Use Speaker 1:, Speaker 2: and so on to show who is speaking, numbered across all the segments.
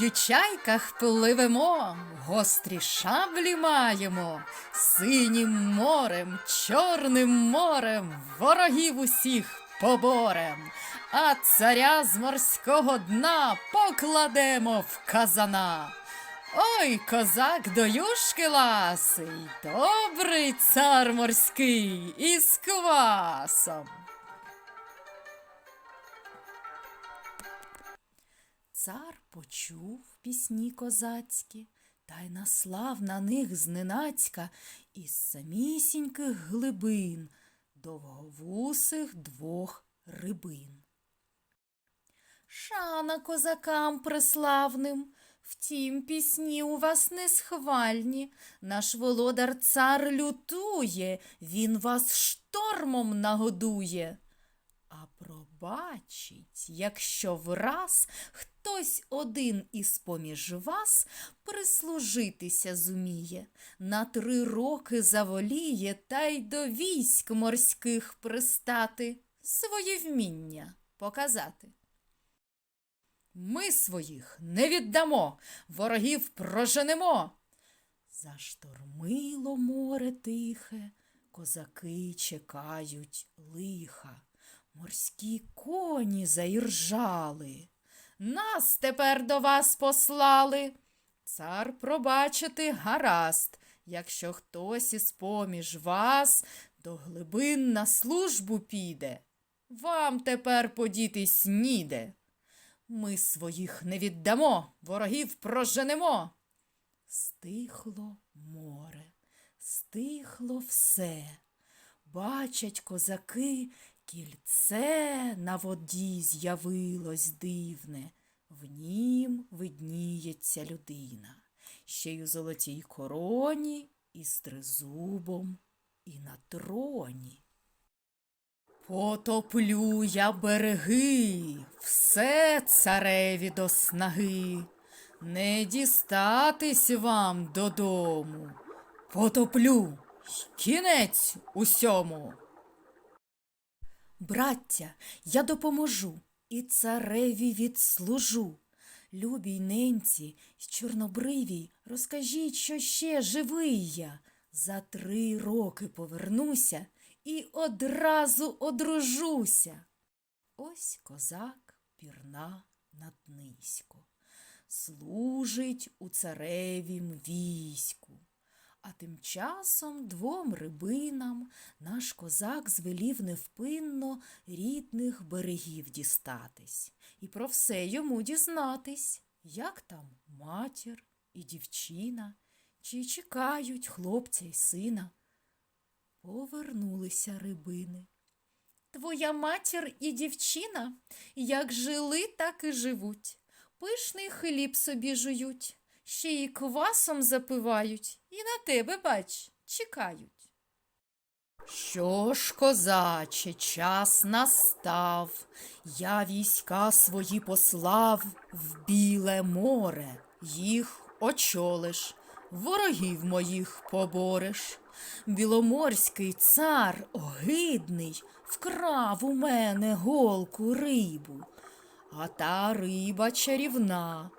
Speaker 1: й чайках пливемо, гострі шаблі маємо, синім морем, чорним морем, ворогів усіх поборем, а царя з морського дна покладемо в казана. Ой, козак до юшки ласий, добрий цар морський із квасом. Цар почув пісні козацькі, та й наслав на них зненацька із самісіньких глибин довговусих двох рибин. Шана козакам преславним, втім пісні у вас не схвальні. Наш володар цар лютує, він вас штормом нагодує. А пробачить, якщо враз хтось один із поміж вас прислужитися зуміє, на три роки заволіє та й до військ морських пристати, свої вміння показати. Ми своїх не віддамо, ворогів проженемо. Заштормило море тихе, козаки чекають лиха. Морські коні заіржали. Нас тепер до вас послали. Цар пробачити гаразд, якщо хтось із поміж вас до глибин на службу піде. Вам тепер подітись ніде. Ми своїх не віддамо, ворогів проженемо. Стихло море, стихло все. Бачать козаки, кільце на воді з'явилось дивне, в нім видніється людина, ще й у золотій короні, і з тризубом, і на троні. Потоплю я береги, все цареві до снаги, не дістатись вам додому. Потоплю, кінець усьому. Браття, я допоможу і цареві відслужу. Любій ненці й чорнобривій, розкажіть, що ще живий я. За три роки повернуся і одразу одружуся. Ось козак пірна над низько, служить у царевім війську. А тим часом двом рибинам наш козак звелів невпинно рідних берегів дістатись і про все йому дізнатись, як там матір і дівчина, чи чекають хлопця й сина. Повернулися рибини. Твоя матір і дівчина як жили, так і живуть. Пишний хліб собі жують, ще й квасом запивають, і на тебе, бач, чекають. Що ж, козаче, час настав, я війська свої послав в біле море, їх очолиш, ворогів моїх побореш. Біломорський цар огидний вкрав у мене голку рибу, а та риба чарівна.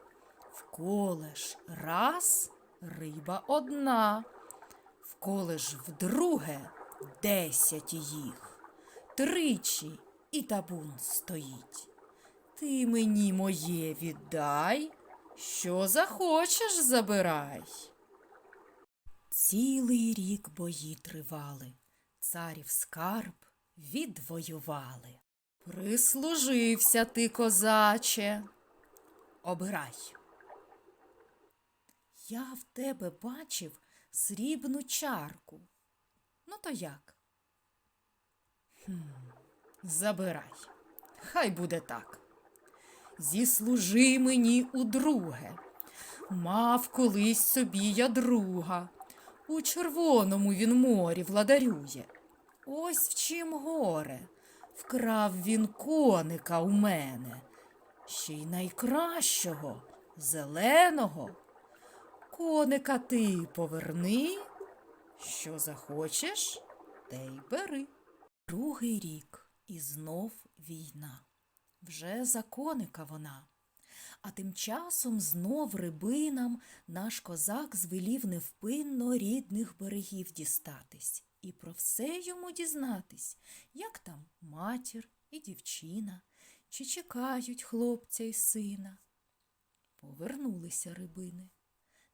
Speaker 1: Вколеш раз риба одна, вколеш вдруге десять їх, тричі і табун стоїть. Ти мені моє віддай, що захочеш забирай. Цілий рік бої тривали, царів скарб відвоювали. Прислужився ти, козаче. Обирай. Я в тебе бачив срібну чарку. Ну то як? Хм, забирай. Хай буде так. Зіслужи мені удруге. Мав колись собі я друга. У червоному він морі владарює. Ось в чим горе. Вкрав він коника у мене, ще й найкращого, зеленого. Коника ти поверни, що захочеш, те й бери. Другий рік і знов війна. Вже за коника вона. А тим часом знов рибинам наш козак звелів невпинно рідних берегів дістатись і про все йому дізнатись, як там матір і дівчина, чи чекають хлопця й сина. Повернулися рибини.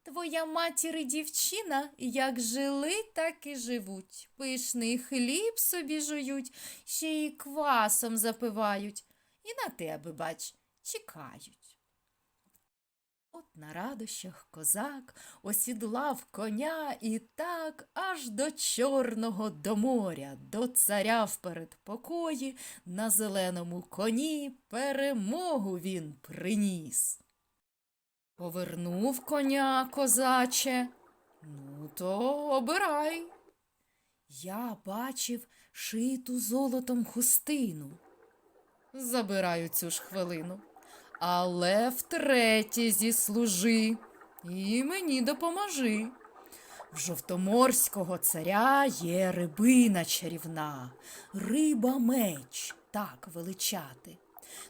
Speaker 1: Твоя матір і дівчина як жили, так і живуть. Пишний хліб собі жують, ще й квасом запивають, і на тебе, бач, чекають. От на радощах козак осідлав коня і так аж до Чорного до моря, до царя в передпокої, на зеленому коні перемогу він приніс. Повернув коня, козаче. Ну, то обирай. Я бачив шиту золотом хустину. Забираю цю ж хвилину. Але втретє зіслужи і мені допоможи. В жовтоморського царя є рибина чарівна, риба меч так величати.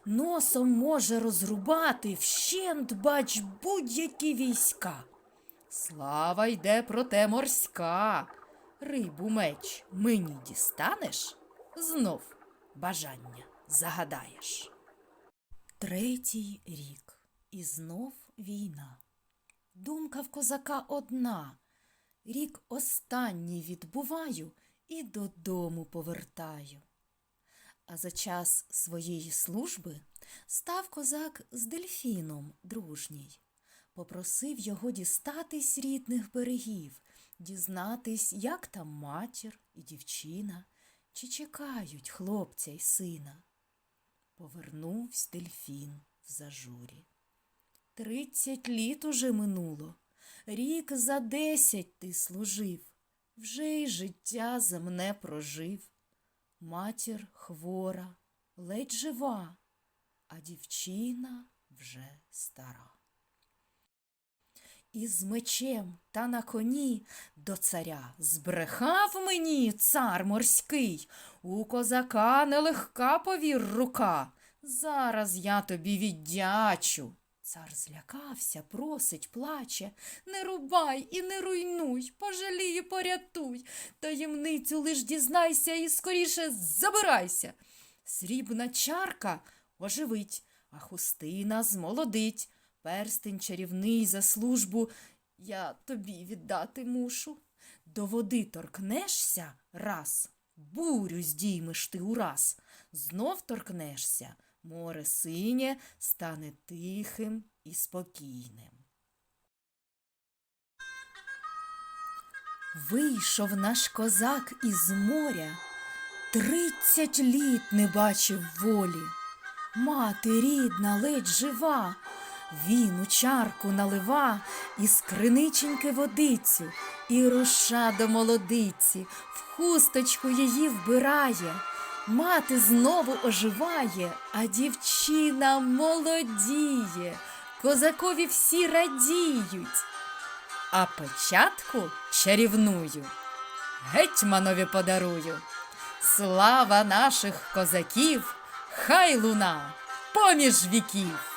Speaker 1: Носом може розрубати вщент, бач, будь-які війська. Слава йде проте морська. Рибу меч мені дістанеш, знов бажання загадаєш. Третій рік. І знов війна. Думка в козака одна. Рік останній відбуваю і додому повертаю. А за час своєї служби став козак з дельфіном дружній. Попросив його дістатись рідних берегів, дізнатись, як там матір і дівчина, чи чекають хлопця й сина. Повернувсь дельфін в зажурі. Тридцять літ уже минуло, рік за десять ти служив, вже й життя земне прожив. Матір хвора, ледь жива, а дівчина вже стара. І з мечем та на коні до царя збрехав мені цар морський, у козака нелегка повір рука. Зараз я тобі віддячу. Цар злякався, просить, плаче. Не рубай і не руйнуй, пожалій і порятуй. Таємницю лиш дізнайся і скоріше забирайся. Срібна чарка оживить, а хустина змолодить. Перстень чарівний за службу я тобі віддати мушу. До води торкнешся раз, бурю здіймеш ти ураз. Знов торкнешся, море синє стане тихим і спокійним. Вийшов наш козак із моря, тридцять літ не бачив волі. Мати рідна, ледь жива, він у чарку налива із криниченьки водицю, і руша до молодиці, в хусточку її вбирає. Мати знову оживає, а дівчина молодіє, козакові всі радіють. А початку чарівную гетьманові подарую. Слава наших козаків, хай луна поміж віків.